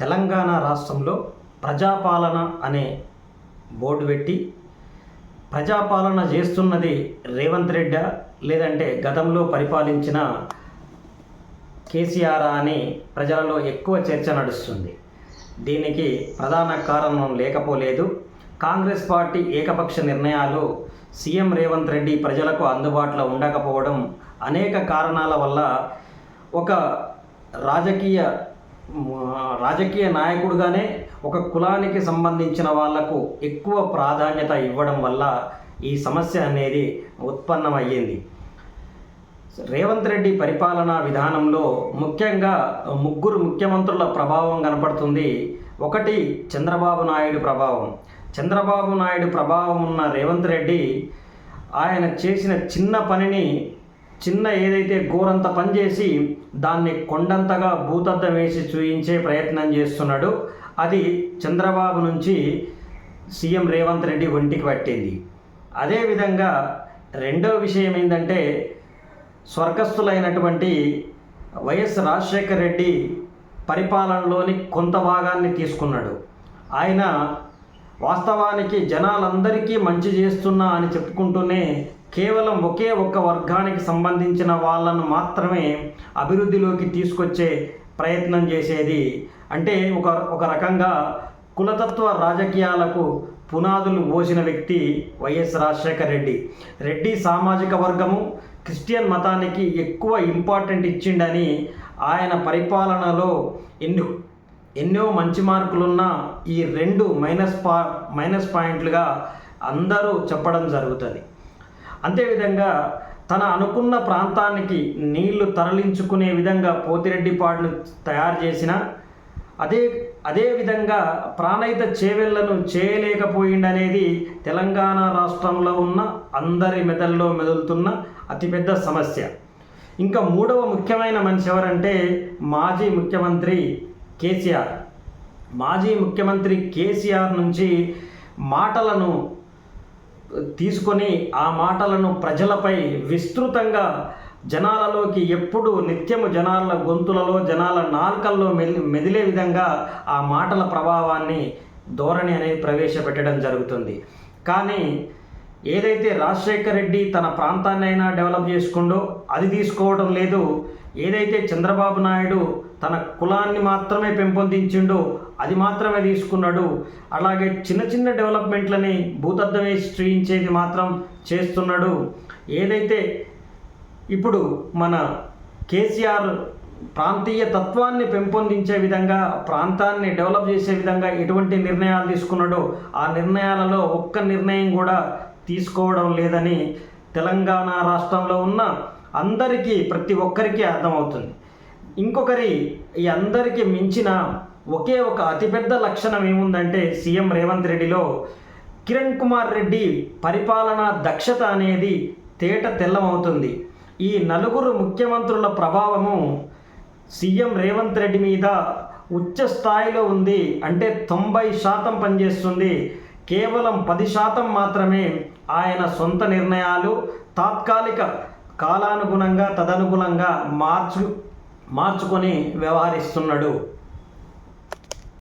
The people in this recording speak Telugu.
తెలంగాణ రాష్ట్రంలో ప్రజాపాలన అనే బోర్డు పెట్టి ప్రజాపాలన చేస్తున్నది రేవంత్ రెడ్డి లేదంటే గతంలో పరిపాలించిన కేసీఆర్ అని ప్రజలలో ఎక్కువ చర్చ నడుస్తుంది. దీనికి ప్రధాన కారణం లేకపోలేదు. కాంగ్రెస్ పార్టీ ఏకపక్ష నిర్ణయాలు సీఎం రేవంత్ రెడ్డి ప్రజలకు అందుబాటులో ఉండకపోవడం అనేక కారణాల వల్ల ఒక రాజకీయ రాజకీయ నాయకుడుగానే ఒక కులానికి సంబంధించిన వాళ్ళకు ఎక్కువ ప్రాధాన్యత ఇవ్వడం వల్ల ఈ సమస్య అనేది ఉత్పన్నమయ్యింది. రేవంత్ రెడ్డి పరిపాలనా విధానంలో ముఖ్యంగా ముగ్గురు ముఖ్యమంత్రుల ప్రభావం కనపడుతుంది. ఒకటి చంద్రబాబు నాయుడు ప్రభావం. చంద్రబాబు నాయుడు ప్రభావం ఉన్న రేవంత్ రెడ్డి ఆయన చేసిన చిన్న పనిని చిన్న ఏదైతే గోరంత పని చేసి దాన్ని కొండంతగా భూతద్దం వేసి చూయించే ప్రయత్నం చేస్తున్నాడు. అది చంద్రబాబు నుంచి సీఎం రేవంత్ రెడ్డి ఒంటికి పట్టింది. అదేవిధంగా రెండో విషయం ఏంటంటే స్వర్గస్థులైనటువంటి వైఎస్ రాజశేఖర రెడ్డి పరిపాలనలోని కొంత భాగాన్ని తీసుకున్నాడు. ఆయన వాస్తవానికి జనాలందరికీ మంచి చేస్తున్నా అని చెప్పుకుంటూనే కేవలం ఒకే ఒక్క వర్గానికి సంబంధించిన వాళ్ళను మాత్రమే అభివృద్ధిలోకి తీసుకొచ్చే ప్రయత్నం చేసేది. అంటే ఒక ఒక రకంగా కులతత్వ రాజకీయాలకు పునాదులు పోసిన వ్యక్తి వైఎస్ రాజశేఖర రెడ్డి. రెడ్డి సామాజిక వర్గము క్రిస్టియన్ మతానికి ఎక్కువ ఇంపార్టెంట్ ఇచ్చిండని ఆయన పరిపాలనలో ఎన్నో ఎన్నో మంచి మార్కులున్న ఈ రెండు మైనస్ పా మైనస్ పాయింట్లుగా అందరూ చెప్పడం జరుగుతుంది. అంతేవిధంగా తన అనుకున్న ప్రాంతానికి నీళ్ళు తరలించుకునే విధంగా పోతిరెడ్డిపాడును తయారు చేసిన అదే అదేవిధంగా ప్రాణయిత చేవెళ్ళను చేయలేకపోయిండనేది తెలంగాణ రాష్ట్రంలో ఉన్న అందరి మెదల్లో మెదులుతున్న అతిపెద్ద సమస్య. ఇంకా మూడవ ముఖ్యమైన మనిషి ఎవరంటే మాజీ ముఖ్యమంత్రి కేసీఆర్. మాజీ ముఖ్యమంత్రి కేసీఆర్ నుంచి మాటలను తీసుకొని ఆ మాటలను ప్రజలపై విస్తృతంగా జనాలలోకి ఎప్పుడు నిత్యము జనాల గొంతులలో జనాల నాలుకల్లో మెదిలే విధంగా ఆ మాటల ప్రభావాన్ని ధోరణి అనేది ప్రవేశపెట్టడం జరుగుతుంది. కానీ ఏదైతే రాజశేఖర్ రెడ్డి తన ప్రాంతాన్ని అయినా డెవలప్ చేసుకుండో అది తీసుకోవడం లేదు. ఏదైతే చంద్రబాబు నాయుడు తన కులాన్ని మాత్రమే పెంపొందించిండో అది మాత్రమే తీసుకున్నాడు. అలాగే చిన్న చిన్న డెవలప్మెంట్లని భూతద్దం వేసి చూయించేది మాత్రం చేస్తున్నాడు. ఏదైతే ఇప్పుడు మన కేసీఆర్ ప్రాంతీయ తత్వాన్ని పెంపొందించే విధంగా ప్రాంతాన్ని డెవలప్ చేసే విధంగా ఎటువంటి నిర్ణయాలు తీసుకున్నాడో ఆ నిర్ణయాలలో ఒక్క నిర్ణయం కూడా తీసుకోవడం లేదని తెలంగాణ రాష్ట్రంలో ఉన్న అందరికీ ప్రతి ఒక్కరికి అర్థమవుతుంది. ఇంకొకరి ఈ అందరికీ మించిన ఒకే ఒక అతిపెద్ద లక్షణం ఏముందంటే సీఎం రేవంత్ రెడ్డిలో కిరణ్ కుమార్ రెడ్డి పరిపాలనా దక్షత అనేది తేట తెల్లమవుతుంది. ఈ నలుగురు ముఖ్యమంత్రుల ప్రభావము సీఎం రేవంత్ రెడ్డి మీద ఉచ్చ స్థాయిలో ఉంది. అంటే తొంభై శాతం పనిచేస్తుంది. కేవలం పది శాతం మాత్రమే ఆయన సొంత నిర్ణయాలు తాత్కాలిక కాలానుగుణంగా తదనుగుణంగా మార్చు మార్చుకొని వ్యవహరిస్తున్నాడు.